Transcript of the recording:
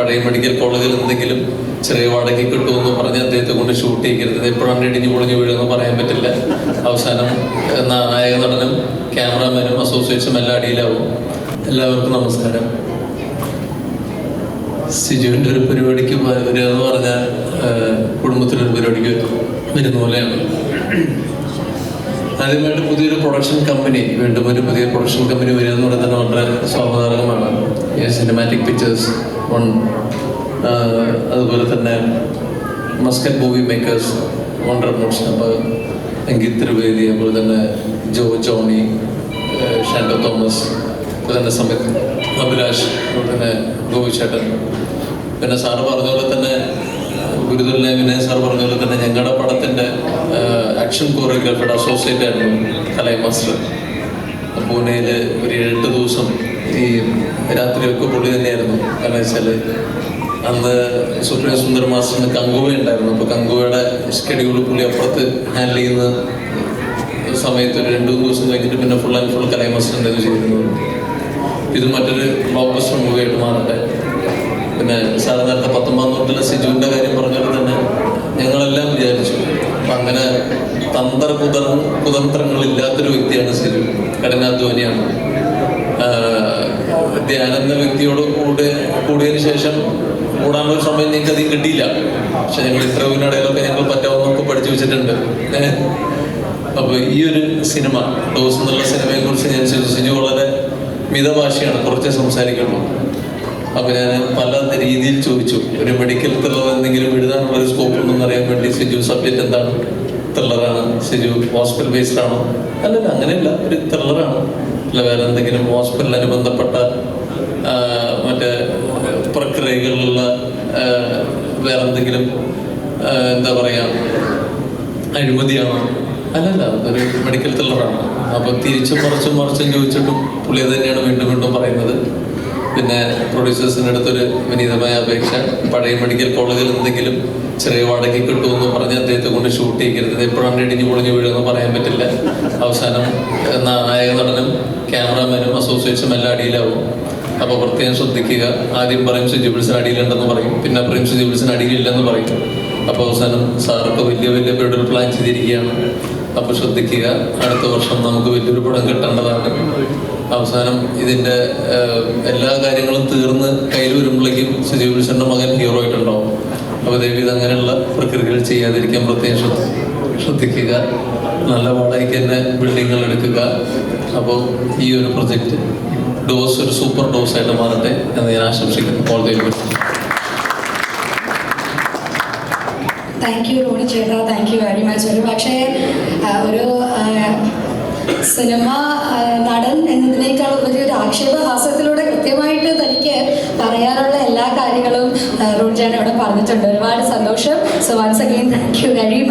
പഴയ മെഡിക്കൽ കോളേജിൽ എന്തെങ്കിലും ചെറിയ വാടകയ്ക്ക് കിട്ടുമെന്ന് പറഞ്ഞ് അദ്ദേഹത്തെ കൊണ്ട് ഷൂട്ട് ചെയ്യരുത്. എപ്പോഴാണ് ഇടിഞ്ഞു പൊളിഞ്ഞു വീഴുമെന്ന് പറയാൻ പറ്റില്ല. അവസാനം നായക നടനും ക്യാമറാമാനും അസോസിയേഷനും എല്ലാം അടിയിലാവും. എല്ലാവർക്കും നമസ്കാരം. സിജുവിന്റെ ഒരു പരിപാടിക്ക് വരിക എന്ന് പറഞ്ഞാൽ കുടുംബത്തിലൊരു പരിപാടിക്ക് വരുന്ന പോലെയാണ്. ആദ്യമായിട്ട് പുതിയൊരു പ്രൊഡക്ഷൻ കമ്പനി വീണ്ടും ഒരു പുതിയ പ്രൊഡക്ഷൻ കമ്പനി വരിക എന്ന് പറയുന്നത് വളരെ സ്വാഭാവികമാണ്. സിനിമാറ്റിക് പിക്ചേഴ്സ് വൺ അതുപോലെ തന്നെ Muscat movie makers wonder motion അപ്പോൾ അങ്കിത് ത്രിവേദി അതുപോലെ തന്നെ ജോ ജോണി ഷാൻഡോ തോമസ് അതുപോലെ തന്നെ സമയത്ത് അഭിലാഷ് അതുപോലെ തന്നെ ഗോപിച്ചേട്ടൻ പിന്നെ സാറ് പറഞ്ഞ പോലെ തന്നെ ഗുരുതുലിനെ വിനയ സാർ പറഞ്ഞ പോലെ തന്നെ ഞങ്ങളുടെ പടത്തിന്റെ ആക്ഷൻ കോറിയോഗ്രാഫിയുടെ അസോസിയേറ്റ് ആയിരുന്നു കലൈ മാസ്റ്റർ പൂനെയിൽ ഒരു എട്ട് ദിവസം ഈ രാത്രിയൊക്കെ പുള്ളി തന്നെയായിരുന്നു കാരണം വെച്ചാൽ അന്ന് സുപ്രീം സുന്ദർ മാസ്റ്ററിന് കങ്കുവ ഉണ്ടായിരുന്നു. അപ്പോൾ കങ്കുവയുടെ ഷെഡ്യൂൾ പുള്ളി അപ്പുറത്ത് ഹാൻഡിൽ ചെയ്യുന്ന സമയത്ത് ഒരു രണ്ട് മൂന്ന് ദിവസം കഴിഞ്ഞിട്ട് പിന്നെ ഫുൾ ആൻഡ് ഫുൾ കലൈ മാസ്റ്ററിന്റെ ചെയ്തിരുന്നത് ഇത് മറ്റൊരു ബ്ലോക്ക് ബസ്റ്റർ മൂവിയായിട്ട് മാറട്ടെ. പിന്നെ സാർ നേരത്തെ പത്തൊമ്പതാം നൂറ്റിലെ സിജുവിന്റെ കാര്യം പറഞ്ഞാൽ തന്നെ ഞങ്ങളെല്ലാം വിചാരിച്ചു. അപ്പം അങ്ങനെ തന്ത്ര കുതർ കുതന്ത്രങ്ങളില്ലാത്തൊരു വ്യക്തിയാണ് സിനിമ കഠിനാധ്വാനിയാണ്. ധ്യാനം എന്ന വ്യക്തിയോട് കൂടെ കൂടിയതിന് ശേഷം കൂടാനുള്ള സമയം നിങ്ങൾക്ക് അധികം കിട്ടിയില്ല. പക്ഷെ ഞങ്ങൾ ഇത്രവിനിടയിലൊക്കെ ഞങ്ങൾ പറ്റാവുന്നൊക്കെ പഠിച്ചു വെച്ചിട്ടുണ്ട്. അപ്പൊ അപ്പോൾ ഈ ഒരു സിനിമ ഡോസ് എന്നുള്ള സിനിമയെ കുറിച്ച് ഞാൻ ചിന്തിച്ചു വളരെ മിതഭാഷയാണ് കുറച്ച് സംസാരിക്കുള്ളൂ അപ്പോൾ ഞാൻ പല രീതിയിൽ ചോദിച്ചു ഒരു മെഡിക്കൽ ത്രില്ലർ എന്തെങ്കിലും എഴുതാനുള്ള ഒരു സ്കോപ്പ് ഉണ്ടെന്ന് അറിയാൻ വേണ്ടി സിജു സബ്ജക്റ്റ് എന്താണ്? ത്രില്ലറാണ് സിജു ഹോസ്പിറ്റൽ ബേസ്ഡ് ആണോ? അല്ലല്ല അങ്ങനെയല്ല. ഒരു ത്രില്ലറാണ് അല്ല വേറെ എന്തെങ്കിലും ഹോസ്പിറ്റലിന് ബന്ധപ്പെട്ട മറ്റേ പ്രക്രിയകളിലുള്ള വേറെ എന്തെങ്കിലും എന്താ പറയാ അഴിമതിയാണോ? അല്ലല്ല അതൊരു മെഡിക്കൽ ത്രില്ലറാണ് അപ്പൊ തിരിച്ചും മറിച്ചും മറിച്ചും ചോദിച്ചിട്ടും പുള്ളി തന്നെയാണ് വീണ്ടും വീണ്ടും പറയുന്നത്. പിന്നെ പ്രൊഡ്യൂസേഴ്സിന്റെ അടുത്തൊരു വിനീതമായ അപേക്ഷ. പഴയ മെഡിക്കൽ കോളേജിൽ എന്തെങ്കിലും ചെറിയ വാടകയ്ക്ക് കിട്ടുമെന്ന് പറഞ്ഞ് അദ്ദേഹത്തെ കൊണ്ട് ഷൂട്ട് ചെയ്യരുത്. എപ്പോഴാണ് ഇടിഞ്ഞു പൊളിഞ്ഞു വീഴുമെന്ന് പറയാൻ പറ്റില്ല. അവസാനം നായക നടനും ക്യാമറാമാനും അസോസിയേഷനും എല്ലാം അടിയിലാവും. അപ്പോൾ പ്രത്യേകം ശ്രദ്ധിക്കുക. ആദ്യം പറയും സുജിബിൾസിന് അടിയിലുണ്ടെന്ന് പറയും. പിന്നെ പറയും സുജിബിൾസിന് അടിയിലില്ലെന്ന് പറയും. അപ്പോൾ അവസാനം സാറൊക്കെ വലിയ വലിയ പേരുടെ പ്ലാൻ ചെയ്തിരിക്കുകയാണ്. അപ്പോൾ ശ്രദ്ധിക്കുക. അടുത്ത വർഷം നമുക്ക് വലിയൊരു പടം കിട്ടേണ്ടതാണ്. അവസാനം ഇതിന്റെ എല്ലാ കാര്യങ്ങളും തീർന്ന് കയ്യിൽ വരുമ്പോഴേക്കും സുജിബിൾസിന്റെ മകൻ ഹീറോ ആയിട്ടുണ്ടാവും. അപ്പോൾ ദേവി അങ്ങനെയുള്ള പ്രക്രിയകൾ ചെയ്യാതിരിക്കാൻ പ്രത്യേകം ശ്രദ്ധ ശ്രദ്ധിക്കുക. നല്ല വാടകയ്ക്ക് തന്നെ ബിൽഡിങ്ങുകൾ എടുക്കുക. അപ്പോൾ ഈ ഒരു പ്രൊജക്റ്റ് ഡോസ് ഒരു സൂപ്പർ ഡോസ് ആയിട്ട് മാറട്ടെ എന്ന് ഞാൻ ആശംസിക്കുന്നു. All best thank you Ronnie ചേട്ടാ. താങ്ക് യു വെരി മച്ച് ഒരു പക്ഷേ ഒരു സിനിമ നടൻ എന്നതിനേക്കാൾ ഉപരി ഒരു ആക്ഷേപഹാസ്യത്തിലൂടെ കൃത്യമായിട്ട് തനിക്ക് പറയാനുള്ള എല്ലാ കാര്യങ്ങളും ചേട്ടൻ ഇവിടെ പറഞ്ഞിട്ടുണ്ട്. ഒരുപാട് സന്തോഷം. So once again thank you very